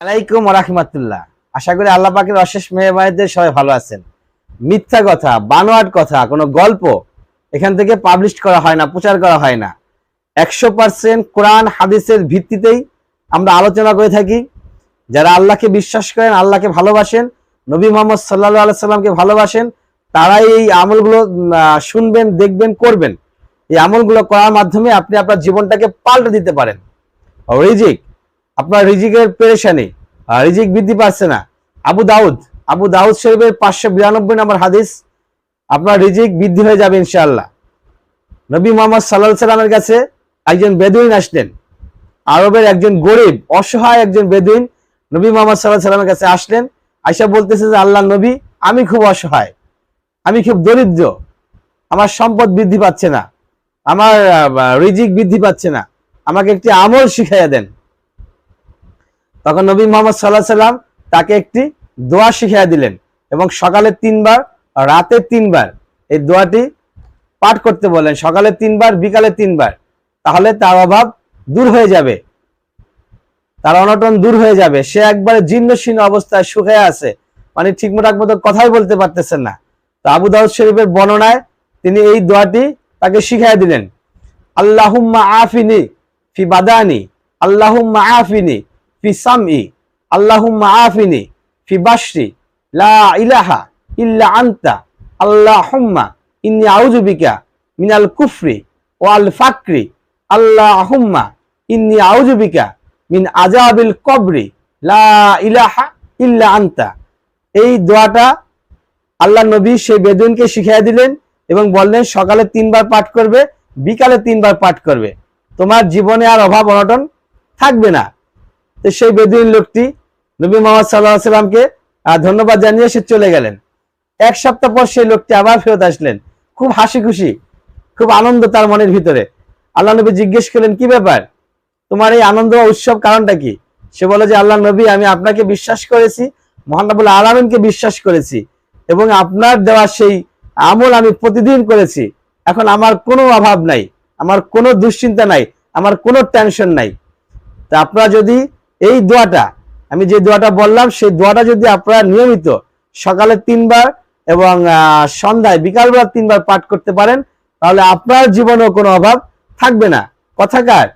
আলাইকুম রাহমাতুল্লাহ আশা করি আল্লাহ পাকের অশেষ মেহমানদের সবাই ভালো আছেন। মিথ্যা কথা, বানোয়াট কথা, কোনো গল্প এখান থেকে পাবলিশ করা হয় না, প্রচার করা হয় না। একশো পার্সেন্ট কোরআন, হাদিসের ভিত্তিতেই আমরা আলোচনা করে থাকি। যারা আল্লাহকে বিশ্বাস করেন, আল্লাহকে ভালোবাসেন, নবী মোহাম্মদ সাল্লাহ আল্লাহ সাল্লামকে ভালোবাসেন, তারাই এই আমলগুলো শুনবেন, দেখবেন, করবেন। এই আমলগুলো করার মাধ্যমে আপনি আপনার জীবনটাকে পাল্টে দিতে পারেন। রিজিক আপনার রিজিকের পেরেশানি রিজিক বৃদ্ধি পাচ্ছে না। আবু দাউদ আবু দাউদ শরীফের পাঁচশো বিরানব্বই নম্বর হাদিস, আপনার রিজিক বৃদ্ধি হয়ে যাবে ইনশাআল্লাহ। নবী মোহাম্মদ সাল্লাহ সাল্লামের কাছে একজন বেদুইন আসলেন। আরবের একজন গরিব, অসহায় একজন বেদুইন নবী মোহাম্মদ সাল্লাহ সাল্লামের কাছে আসলেন। আইসা বলতেছে যে, আল্লাহ নবী, আমি খুব অসহায়, আমি খুব দরিদ্র, আমার সম্পদ বৃদ্ধি পাচ্ছে না, আমার রিজিক বৃদ্ধি পাচ্ছে না, আমাকে একটি আমল শিখাইয়া দেন। তখন নবী মোহাম্মদ সাল্লাহ সাল্লাম তাকে একটি দোয়া শিখিয়ে দিলেন এবং সকালে তিনবার, রাতে তিনবার এই দোয়াটি পাঠ করতে বলেন সকালে তিনবার, বিকালে তিনবার। তাহলে তার অভাব দূর হয়ে যাবে। তার অনটন দূর হয়ে যাবে। সে একবারে জীর্ণ শীর্ণ অবস্থায় সুখে আছে। মানে ঠিকমতো মতো কথাই বলতে পারতেছেন না। তো আবু দাউদ শরীফের বর্ণনায় তিনি এই দোয়াটি তাকে শিখাই দিলেন। আল্লাহুম্মা আফিনি ফি বাদানি। আল্লাহুম্মা আফিনি ফি সামই আল্লাহুম্মা আফিনি ফি বাশরি, লা ইলাহা ইল্লা আনতা, আল্লাহুম্মা ইন্নী আউযু বিকা মিনাল কুফরি ওয়াল ফাকরি, আল্লাহুম্মা ইন্নী আউযু বিকা মিন আজাবিল কবরি, লা ইলাহা ইল্লা আনতা। এই দোয়াটা আল্লাহ নবী সেই বেদুইনকে শিখিয়ে দিলেন এবং বললেন, সকালে তিনবার পাঠ করবে, বিকালে তিনবার পাঠ করবে। তোমার জীবনে আর অভাব অনটন থাকবে না। তো সেই বেদুইন লোকটি নবী মোহাম্মদ সাল্লাহ সাল্লামকে ধন্যবাদ জানিয়ে সে চলে গেলেন। এক সপ্তাহ পর সেই লোকটি আবার ফেরত আসলেন। খুব হাসি খুশি, খুব আনন্দ তার মনের ভিতরে। আল্লাহ নবী জিজ্ঞেস করলেন, কি ব্যাপার? তোমার এই আনন্দ উৎসব কারণটা কি? সে বলে যে, আল্লাহ নবী, আমি আপনাকে বিশ্বাস করেছি মহানবুল আলমিনকে বিশ্বাস করেছি এবং আপনার দেওয়া সেই আমল আমি প্রতিদিন করেছি। এখন আমার কোনো অভাব নাই, আমার কোনো দুশ্চিন্তা নাই, আমার কোনো টেনশন নাই। তা আপনারা যদি এই দোয়াটা, আমি যে দোয়াটা বললাম, সেই দোয়াটা যদি আপনারা নিয়মিত সকালে তিনবার এবং সন্ধ্যায়, বিকালবেলা তিনবার পাঠ করতে পারেন, তাহলে আপনার জীবনেও কোনো অভাব থাকবে না। কথাকার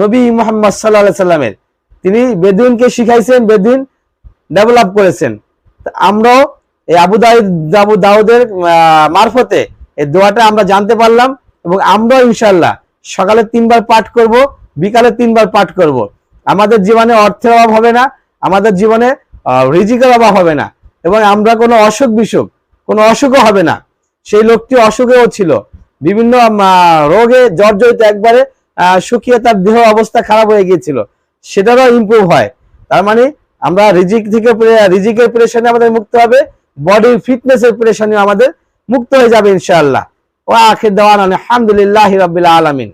নবী মোহাম্মদ সাল্লা সাল্লামের। তিনি বেদুইনকে শিখাইছেন, বেদুইন ডেভেলপ করেছেন। আমরাও এই আবু দাউদ দাউদের মারফতে এই দোয়াটা আমরা জানতে পারলাম এবং আমরাও ইনশাল্লাহ সকালে তিনবার পাঠ করব, বিকালে তিনবার পাঠ করব। আমাদের জীবনে অর্থের অভাব হবে না, আমাদের জীবনে রিজিকের অভাব হবে না এবং আমরা কোনো অসুখ বিসুখ, কোনো অসুখও হবে না। সেই লোকটি অসুখেও ছিল। বিভিন্ন রোগে জর্জরিত একবারে শুকিয়ে তার দেহ অবস্থা খারাপ হয়ে গিয়েছিল। সেটারও ইমপ্রুভ হয়। তার মানে আমরা রিজিক থেকে রিজিকের প্রেশনে আমাদের মুক্ত হবে বডির ফিটনেসের প্রেশনে আমাদের মুক্ত হয়ে যাবে ইনশাআল্লাহ। ও আখির দেওয়ান আলহামদুলিল্লাহ রাব্বিল আলামিন।